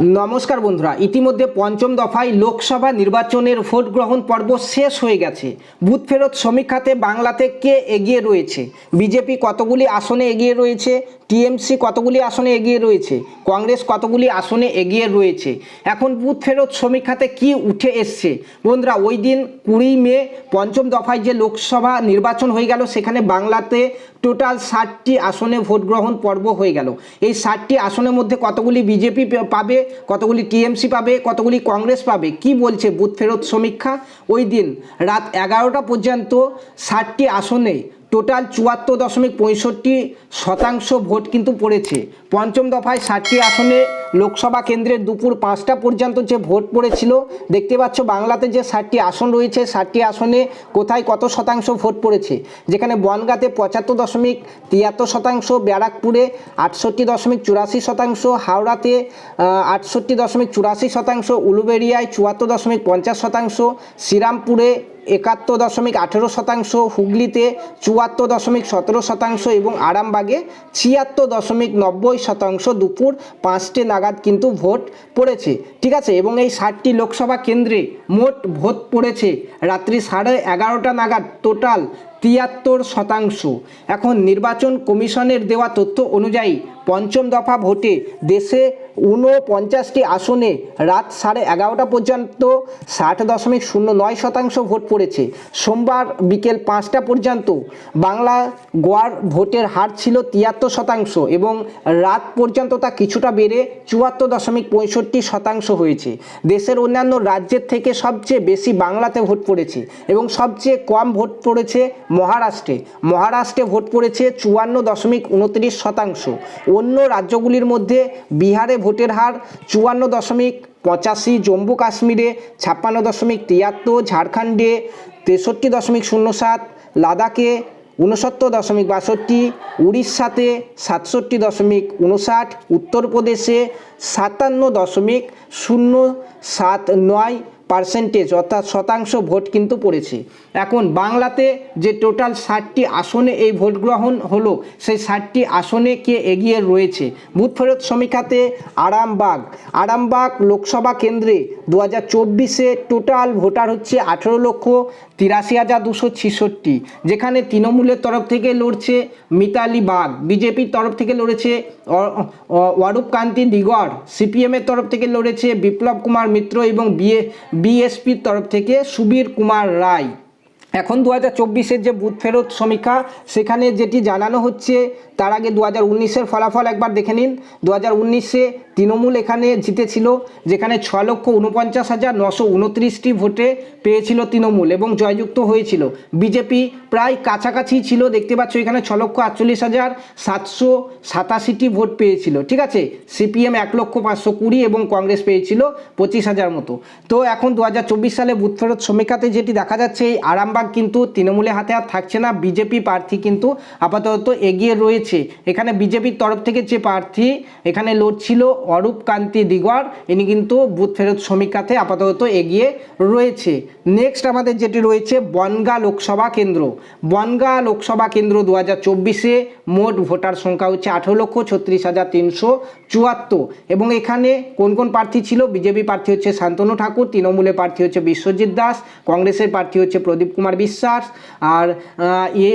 নমস্কার বন্ধুরা, ইতিমধ্যে পঞ্চম দফায় লোকসভা নির্বাচনের ভোট গ্রহণ পর্ব শেষ হয়ে গেছে। বুথ ফেরত সমীক্ষাতে বাংলাতে কে এগিয়ে রয়েছে? বিজেপি কতগুলি আসনে এগিয়ে রয়েছে? টিএমসি কতগুলি আসনে এগিয়ে রয়েছে? কংগ্রেস কতগুলি আসনে এগিয়ে রয়েছে? এখন বুথ ফেরত সমীক্ষাতে কি উঠে এসছে? বন্ধুরা, ওই দিন কুড়ি মে পঞ্চম দফায় যে লোকসভা নির্বাচন হয়ে গেল, সেখানে বাংলাতে টোটাল ষাটটি আসনে ভোট গ্রহণ পর্ব হয়ে গেল। এই ষাটটি আসনের মধ্যে কতগুলি বিজেপি পাবে, কতগুলি টিএমসি পাবে, কতগুলি কংগ্রেস পাবে? কি বলছে বুথ ফেরত সমীক্ষা? ওই দিন রাত এগারোটা পর্যন্ত ষাটটি আসনে টোটাল চুয়াত্তর দশমিক পঁয়ষট্টি শতাংশ ভোট কিন্তু পড়েছে। পঞ্চম দফায় ষাটটি আসনে লোকসভা কেন্দ্রের দুপুর পাঁচটা পর্যন্ত যে ভোট পড়েছিল, দেখতে পাচ্ছ বাংলাতে যে ষাটটি আসন রয়েছে, ষাটটি আসনে কোথায় কত শতাংশ ভোট পড়েছে? যেখানে বনগাঁতে পঁচাত্তর দশমিক তিয়াত্তর শতাংশ, ব্যারাকপুরে আটষট্টি দশমিক চুরাশি শতাংশ, হাওড়াতে আটষট্টি দশমিক চুরাশি শতাংশ, উলুবেড়িয়ায় চুয়াত্তর দশমিক পঞ্চাশ শতাংশ, শ্রীরামপুরে একাত্তর দশমিক আঠেরো শতাংশ, হুগলিতে চুয়াত্তর দশমিক সতেরো শতাংশ এবং আরামবাগে ছিয়াত্তর দশমিক নব্বই শতাংশ দুপুর পাঁচটে নাগাদ কিন্তু ভোট পড়েছে। ঠিক আছে, এবং এই ষাটটি লোকসভা কেন্দ্রে মোট ভোট পড়েছে। রাত্রি সাড়ে এগারোটা নাগাদ টোটাল তিয়াত্তর শতাংশ। এখন নির্বাচন কমিশনের দেওয়া তথ্য অনুযায়ী পঞ্চম দফা ভোটে দেশে ঊনপঞ্চাশটি আসনে রাত সাড়ে এগারোটা পর্যন্ত ষাট দশমিক শূন্য নয় শতাংশ ভোট পড়েছে। সোমবার বিকেল পাঁচটা পর্যন্ত বাংলা গোয়ার ভোটের হার ছিল তিয়াত্তর শতাংশ এবং রাত পর্যন্ত তা কিছুটা বেড়ে চুয়াত্তর দশমিক পঁয়ষট্টি শতাংশ হয়েছে। দেশের অন্যান্য রাজ্যের থেকে সবচেয়ে বেশি বাংলাতে ভোট পড়েছে এবং সবচেয়ে কম ভোট পড়েছে মহারাষ্ট্রে। মহারাষ্ট্রে ভোট পড়েছে চুয়ান্ন দশমিক উনত্রিশ শতাংশ। অন্য রাজ্যগুলির মধ্যে বিহারে ভোটের হার চুয়ান্ন দশমিক পঁচাশি, জম্মু কাশ্মীরে ছাপ্পান্ন দশমিক তিয়াত্তর, ঝাড়খণ্ডে তেষট্টি দশমিক শূন্য সাত, লাদাখে উনসত্তর দশমিক বাষট্টি, উড়িষ্যাতে সাতষট্টি দশমিক উনষাট উত্তরপ্রদেশে সাতান্ন দশমিক শূন্য সাত নয় পার্সেন্টেজ অর্থাৎ শতাংশ ভোট কিন্তু পড়েছে। এখন বাংলাতে যে টোটাল ষাটটি আসনে এই ভোট গ্রহণ হলো, সেই ষাটটি আসনে কে এগিয়ে রয়েছে? বুথ ফেরত সমীক্ষাতে আরামবাগ। আরামবাগ লোকসভা কেন্দ্রে দু হাজার চব্বিশে টোটাল ভোটার হচ্ছে আঠেরো লক্ষ তিরাশি হাজার দুশো ছেষট্টি, যেখানে তৃণমূলের তরফ থেকে লড়ছে মিতালি বাগ। বিজেপির তরফ থেকে লড়েছে অরূপ কান্তি দিগর সিপিএমের তরফ থেকে লড়েছে বিপ্লব কুমার মিত্র এবং বিএ বিএসপির তরফ থেকে সুবীর কুমার রায়। এখন দু হাজার চব্বিশের যে বুথ ফেরত সমীক্ষা, সেখানে যেটি জানানো হচ্ছে, তার আগে দু হাজার উনিশের ফলাফল একবার দেখে নিন। দু হাজার উনিশে তৃণমূল এখানে জিতেছিল, যেখানে ছ লক্ষ উনপঞ্চাশ হাজার নশো উনত্রিশটি ভোটে পেয়েছিল তৃণমূল এবং জয়যুক্ত হয়েছিল। বিজেপি প্রায় কাছাকাছি ছিল, দেখতে পাচ্ছ এখানে ছ লক্ষ আটচল্লিশ হাজার সাতশো সাতাশিটি ভোট পেয়েছিল, ঠিক আছে? সিপিএম এক লক্ষ পাঁচশো কুড়ি এবং কংগ্রেস পেয়েছিল পঁচিশ হাজার মতো। তো এখন দু হাজার চব্বিশ সালে বুথ ফেরত সমীক্ষাতে যেটি দেখা যাচ্ছে, এই আরামবাগ কিন্তু তৃণমূলের হাতে আর থাকছে না, বিজেপি প্রার্থী কিন্তু আপাতত এগিয়ে রয়েছে। এখানে বিজেপির তরফ থেকে যে প্রার্থী এখানে লড়ছিল অরূপ কান্তি দিগর ইনি কিন্তু বুথ ফেরত সমীক্ষাতে আপাতত এগিয়ে রয়েছে। নেক্সট আমাদের যেটি রয়েছে, বনগা লোকসভা কেন্দ্র। বনগা লোকসভা কেন্দ্র দু হাজার চব্বিশে মোট ভোটার সংখ্যা হচ্ছে আঠেরো লক্ষ ছত্রিশ হাজার তিনশো চুয়াত্তর। এবং এখানে কোন কোন প্রার্থী ছিল? বিজেপি প্রার্থী হচ্ছে শান্তনু ঠাকুর তৃণমূলের প্রার্থী হচ্ছে বিশ্বজিৎ দাস, কংগ্রেসের প্রার্থী হচ্ছে প্রদীপ কুমার বিশ্বাস, আর এ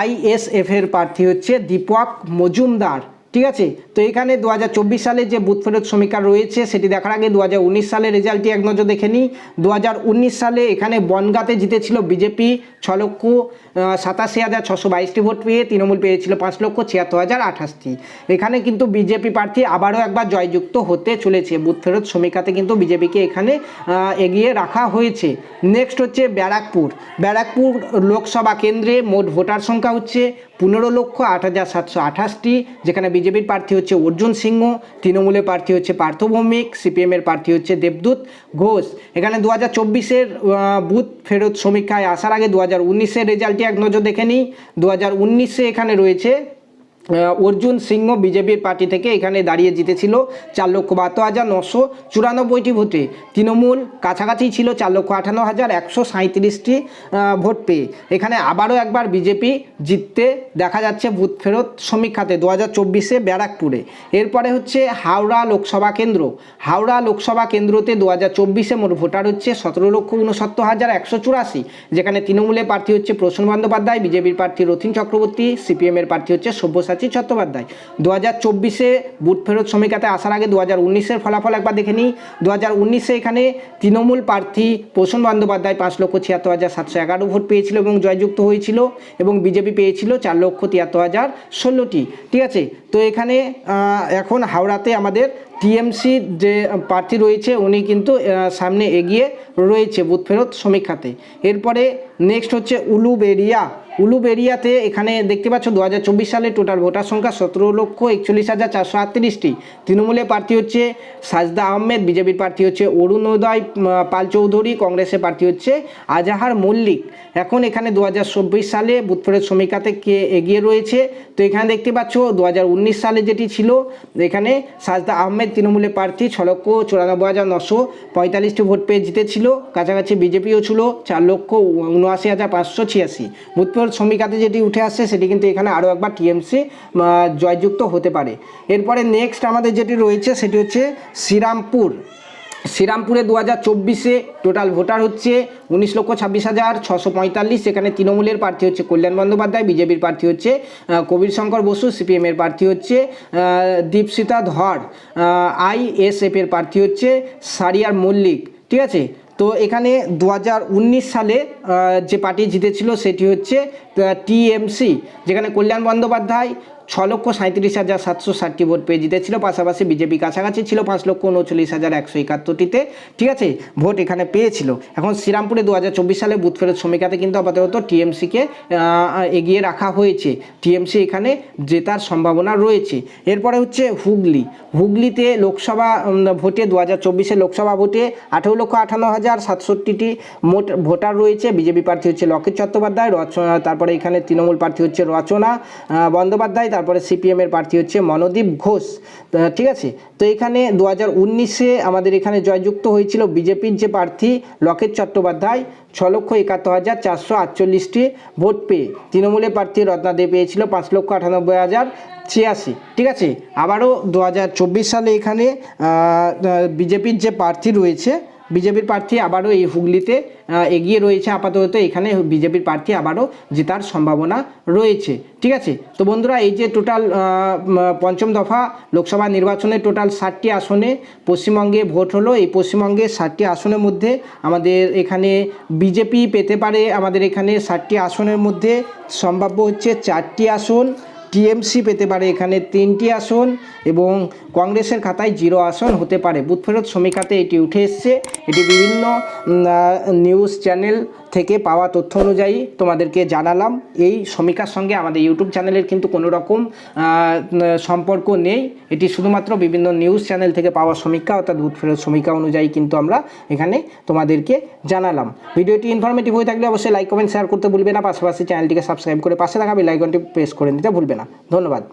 আইএসএফ এর প্রার্থী হচ্ছে দীপক মজুমদার। ঠিক আছে? তো এখানে দু হাজার চব্বিশ সালে যে বুথ ফেরত সমীক্ষা রয়েছে, সেটি দেখার আগে দু সালের রেজাল্টটি এক নজর দেখে নিই। দু হাজার উনিশ সালে এখানে বনগাতে জিতেছিল বিজেপি ছ লক্ষ সাতাশি হাজার ছশো বাইশটি ভোট পেয়ে তৃণমূল পেয়েছিল পাঁচ লক্ষ ছিয়াত্তর হাজার আঠাশটি। এখানে কিন্তু বিজেপি প্রার্থী আবারও একবার জয়যুক্ত হতে চলেছে। বুথ ফেরত সমীক্ষাতে কিন্তু বিজেপিকে এখানে এগিয়ে রাখা হয়েছে। নেক্সট হচ্ছে ব্যারাকপুর। ব্যারাকপুর লোকসভা কেন্দ্রে মোট ভোটার সংখ্যা হচ্ছে পনেরো লক্ষ আট হাজার সাতশো আঠাশটি, যেখানে বিজেপির প্রার্থী হচ্ছে অর্জুন সিংহ, তৃণমূলের প্রার্থী হচ্ছে পার্থ ভৌমিক, সিপিএমের প্রার্থী হচ্ছে দেবদূত ঘোষ। এখানে দু হাজার চব্বিশের বুথ ফেরত সমীক্ষায় আসার আগে দু হাজার উনিশের রেজাল্টটি এক নজর দেখে নিই। দু হাজার উনিশে এখানে রয়েছে অর্জুন সিংহ বিজেপির পার্টি থেকে এখানে দাঁড়িয়ে জিতেছিল চার লক্ষ বাহাত্তর হাজার নশো চুরানব্বইটি ভোটে। তৃণমূল কাছাকাছি ছিল চার লক্ষ আটান্ন হাজার একশো সাঁত্রিশটি ভোট পেয়ে। এখানে আবারও একবার বিজেপি জিততে দেখা যাচ্ছে বুথ ফেরত সমীক্ষাতে দু হাজার চব্বিশে ব্যারাকপুরে। এরপরে হচ্ছে হাওড়া লোকসভা কেন্দ্র। হাওড়া লোকসভা কেন্দ্রতে দু হাজার চব্বিশে মোট ভোটার হচ্ছে সতেরো লক্ষ উনসত্তর হাজার একশো চুরাশি, যেখানে তৃণমূলের প্রার্থী হচ্ছে প্রসন্ন বন্দ্যোপাধ্যায়, বিজেপির প্রার্থী রথিন চক্রবর্তী, সিপিএমের প্রার্থী হচ্ছে সব্যসাচী চট্টোপাধ্যায়। দু হাজার চব্বিশে বুট ফেরত সমীক্ষাতে আসার আগে দু হাজার উনিশের ফলাফল একবার দেখে নিই। দু হাজার উনিশে এখানে তৃণমূল প্রার্থী প্রসন্ন বন্দ্যোপাধ্যায় পাঁচ লক্ষ ছিয়াত্তর হাজার সাতশো এগারো ভোট পেয়েছিল এবং জয়যুক্ত হয়েছিল এবং বিজেপি পেয়েছিল চার লক্ষ তিয়াত্তর হাজার ষোলোটি। ঠিক আছে তো এখানে এখন হাওড়াতে আমাদের টিএমসি যে প্রার্থী রয়েছে, উনি কিন্তু সামনে এগিয়ে রয়েছে বুথ ফেরত সমীক্ষাতে। এরপরে নেক্সট হচ্ছে উলুবেরিয়া উলুবেরিয়াতে এখানে দেখতে পাচ্ছ দু হাজার চব্বিশ সালে টোটাল ভোটার সংখ্যা সতেরো লক্ষ একচল্লিশ হাজার চারশো আটত্রিশটি। তৃণমূলের প্রার্থী হচ্ছে সাজদা আহমেদ, বিজেপির প্রার্থী হচ্ছে অরুণোদয় পাল চৌধুরী, কংগ্রেসের প্রার্থী হচ্ছে আজাহার মল্লিক। এখন এখানে দু হাজার চব্বিশ সালে বুথ ফেরত সমীক্ষাতে কে এগিয়ে রয়েছে, তো এখানে দেখতে পাচ্ছ দু হাজার উনিশ সালে যেটি ছিল, এখানে সাজদা আহমেদ তৃণমূলের প্রার্থী ছ লক্ষ চুরানব্বই হাজার নশো পঁয়তাল্লিশটি ভোট পেয়ে জিতেছিল। কাছাকাছি বিজেপিও ছিল চার লক্ষ উনআশি হাজার পাঁচশো ছিয়াশি। বুথ শ্রমিকাতে যেটি উঠে আসছে, সেটি কিন্তু এখানে আরও একবার টিএমসি জয়যুক্ত হতে পারে। এরপরে নেক্সট আমাদের যেটি রয়েছে, সেটি হচ্ছে শ্রীরামপুর। শ্রীরামপুরে দু হাজার চব্বিশে টোটাল ভোটার হচ্ছে উনিশ লক্ষ ছাব্বিশ হাজার ছশো পঁয়তাল্লিশ। সেখানে তৃণমূলের প্রার্থী হচ্ছে কল্যাণ বন্দ্যোপাধ্যায়, বিজেপির প্রার্থী হচ্ছে কবির শঙ্কর বসু সিপিএমের প্রার্থী হচ্ছে দীপসিতা ধর আইএসএফ এর প্রার্থী হচ্ছে সারিয়ার মল্লিক। ঠিক আছে? তো এখানে দু হাজার উনিশ সালে যে পার্টি জিতেছিল সেটি হচ্ছে টিএমসি, যেখানে কল্যাণ বন্দ্যোপাধ্যায় ছ লক্ষ সাঁত্রিশ হাজার সাতশো ষাটটি ভোট পেয়ে জিতেছিল। পাশাপাশি বিজেপি কাছাকাছি ছিল পাঁচ লক্ষ উনচল্লিশ হাজার একশো একাত্তরটিতে ঠিক আছে, ভোট এখানে পেয়েছিল। এখন শ্রীরামপুরে দু হাজার চব্বিশ সালে বুথ ফেরত সমীক্ষাতে কিন্তু আপাতত টিএমসিকে এগিয়ে রাখা হয়েছে। টিএমসি এখানে জেতার সম্ভাবনা রয়েছে। এরপরে হচ্ছে হুগলি। হুগলিতে লোকসভা ভোটে দু হাজার চব্বিশে লোকসভা ভোটে আঠেরো লক্ষ আটান্ন হাজার সাতষট্টিটি মোট ভোটার রয়েছে। বিজেপি প্রার্থী হচ্ছে লকেট চট্টোপাধ্যায় রচনা তারপরে এখানে তৃণমূল প্রার্থী হচ্ছে রচনা বন্দ্যোপাধ্যায় তারপরে সিপিএমের প্রার্থী হচ্ছে মনোদীপ ঘোষ। ঠিক আছে? তো এখানে দু হাজার উনিশে আমাদের এখানে জয়যুক্ত হয়েছিল বিজেপির যে প্রার্থী লকেট চট্টোপাধ্যায়, ছ লক্ষ একাত্তর হাজার চারশো আটচল্লিশটি ভোট পেয়ে। তৃণমূলের প্রার্থী রত্না দে পেয়েছিল পাঁচ লক্ষ আটানব্বই হাজার ছিয়াশি। ঠিক আছে? আবারও দু হাজার চব্বিশ সালে এখানে বিজেপির যে প্রার্থী রয়েছে বিজেপির প্রার্থী আবারও এই হুগলিতে এগিয়ে রয়েছে আপাতত। এখানে বিজেপির প্রার্থী আবারও জেতার সম্ভাবনা রয়েছে। ঠিক আছে? তো বন্ধুরা, এই যে টোটাল পঞ্চম দফা লোকসভা নির্বাচনে টোটাল ষাটটি আসনে পশ্চিমবঙ্গে ভোট হলো। এই পশ্চিমবঙ্গে ষাটটি আসনের মধ্যে আমাদের এখানে বিজেপি পেতে পারে। আমাদের এখানে ষাটটি আসনের মধ্যে সম্ভাব্য হচ্ছে চারটি আসন। টিএমসি পেতে পারে এখানে তিনটি আসন এবং কংগ্রেসের খাতায় জিরো আসন হতে পারে। বুথ ফেরত সমীক্ষাতে এটি উঠে এসছে। এটি বিভিন্ন নিউজ চ্যানেল থেকে পাওয়া তথ্য অনুযায়ী তোমাদেরকে জানালাম। এই সমীক্ষার সঙ্গে আমাদের ইউটিউব চ্যানেলের কিন্তু কোনো রকম সম্পর্ক নেই। এটি শুধুমাত্র বিভিন্ন নিউজ চ্যানেল থেকে পাওয়া সমীক্ষা, অর্থাৎ বুথ ফেরত সমীক্ষা অনুযায়ী কিন্তু আমরা এখানে তোমাদেরকে জানালাম। ভিডিওটি ইনফরমেটিভ হয়ে থাকলে অবশ্যই লাইক কমেন্ট শেয়ার করতে ভুলবে না। পাশাপাশি চ্যানেলটিকে সাবস্ক্রাইব করে পাশে থাকা বেল আইকনটি প্রেস করে নিতে ভুলবে না। ধন্যবাদ।